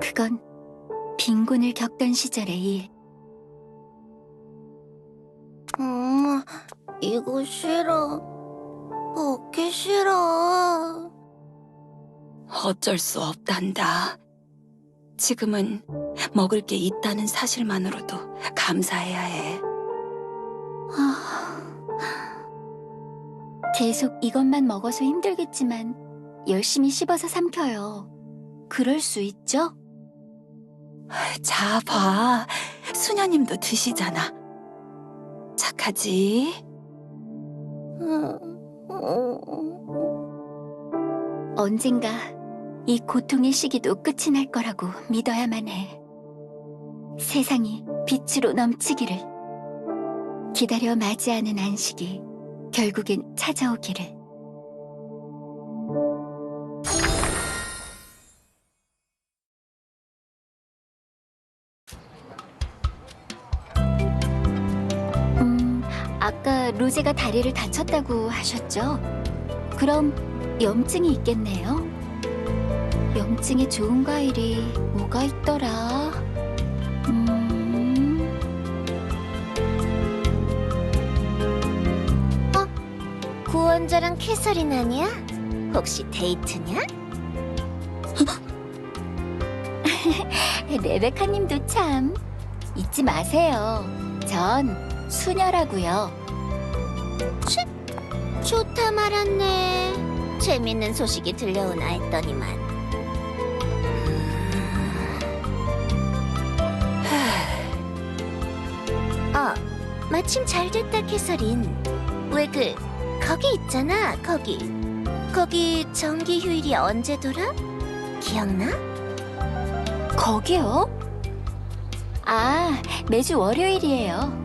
그건 빈곤을 겪던 시절의 일. 엄마, 이거 싫어. 먹기 싫어. 어쩔 수 없단다. 지금은 먹을 게 있다는 사실만으로도 감사해야 해. 아, 계속 이것만 먹어서 힘들겠지만 열심히 씹어서 삼켜요. 그럴 수 있죠? 자, 봐. 수녀님도 드시잖아. 착하지? 언젠가 이 고통의 시기도 끝이 날 거라고 믿어야만 해. 세상이 빛으로 넘치기를. 기다려 맞이하는 안식이 결국엔 찾아오기를. 아까 로제가 다리를 다쳤다고 하셨죠? 그럼 염증이 있겠네요. 염증에 좋은 과일이 뭐가 있더라? 음, 구원자랑 캐서린 아니야? 혹시 데이트냐? 레베카님도 참 잊지 마세요. 전 수녀라고요. 좋다 말았네. 재밌는 소식이 들려오나 했더니만. 어, 마침 잘 됐다, 캐서린. 왜 그, 거기 있잖아, 거기. 거기 정기 휴일이 언제더라? 기억나? 거기요? 아, 매주 월요일이에요.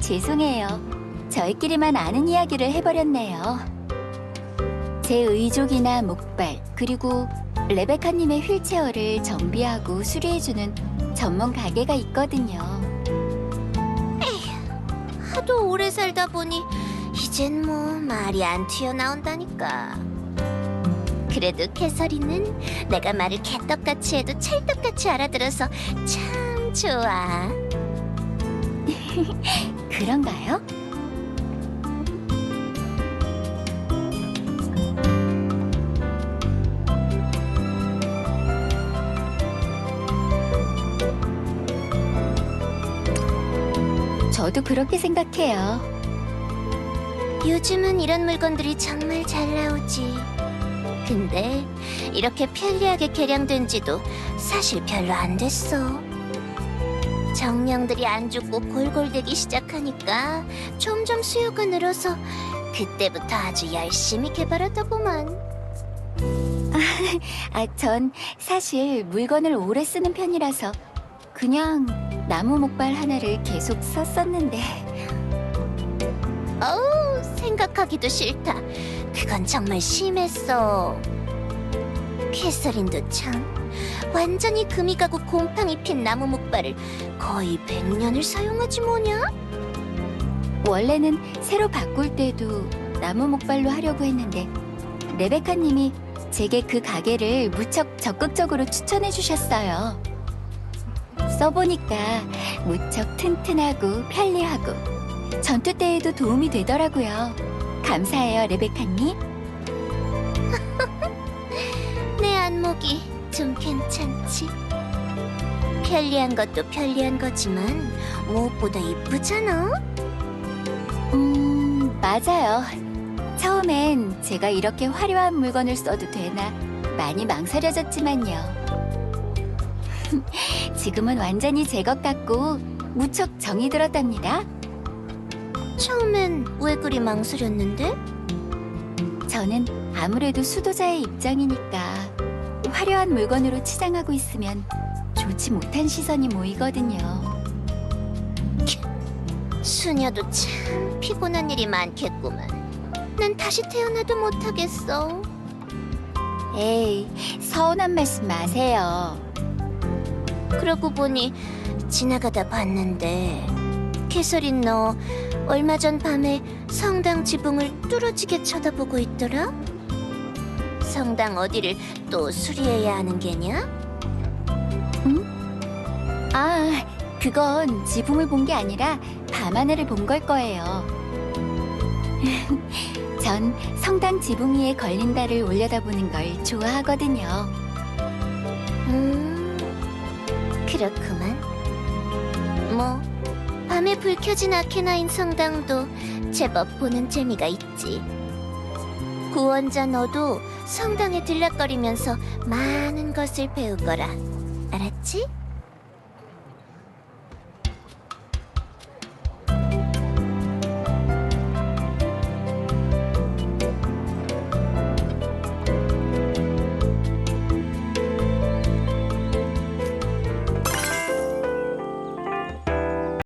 죄송해요. 저희끼리만 아는 이야기를 해버렸네요. 제 의족이나 목발, 그리고 레베카님의 휠체어를 정비하고 수리해주는 전문 가게가 있거든요. 하도 오래 살다 보니 이젠 뭐 말이 안 튀어나온다니까. 그래도 캐서린은 내가 말을 개떡같이 해도 찰떡같이 알아들어서 참 좋아. 그런가요? 저도 그렇게 생각해요. 요즘은 이런 물건들이 정말 잘 나오지. 근데 이렇게 편리하게 개량된 지도 사실 별로 안 됐어. 정령들이 안 죽고 골골대기 시작하니까 점점 수요가 늘어서 그때부터 아주 열심히 개발하다고만. 아, 전 사실 물건을 오래 쓰는 편이라서 그냥 나무 목발 하나를 계속 썼었는데 어우, 생각하기도 싫다. 그건 정말 심했어. 캐서린도 참 완전히 금이 가고 곰팡이 핀 나무 목발을 거의 100년을 사용하지 뭐냐? 원래는 새로 바꿀 때도 나무 목발로 하려고 했는데 레베카님이 제게 그 가게를 무척 적극적으로 추천해 주셨어요. 써보니까 무척 튼튼하고 편리하고 전투 때에도 도움이 되더라고요. 감사해요, 레베카님. 내 안목이 좀 괜찮지? 편리한 것도 편리한 거지만 무엇보다 이쁘잖아? 음, 맞아요. 처음엔 제가 이렇게 화려한 물건을 써도 되나 많이 망설여졌지만요. 지금은 완전히 제 것 같고 무척 정이 들었답니다. 처음엔 왜 그리 망설였는데? 저는 아무래도 수도자의 입장이니까 화려한 물건으로 치장하고 있으면 좋지 못한 시선이 모이거든요. 수녀도 참 피곤한 일이 많겠구만. 난 다시 태어나도 못하겠어. 에이, 서운한 말씀 마세요. 그러고 보니 지나가다 봤는데 캐서린 너 얼마 전 밤에 성당 지붕을 뚫어지게 쳐다보고 있더라. 성당 어디를 또 수리해야 하는 게냐? 아, 그건 지붕을 본 게 아니라 밤하늘을 본 걸 거예요. 전 성당 지붕 위에 걸린 달을 올려다보는 걸 좋아하거든요. 음, 그렇구만. 뭐 밤에 불 켜진 아케나인 성당도 제법 보는 재미가 있지. 구원자 너도 성당에 들락거리면서 많은 것을 배우거라. 알았지?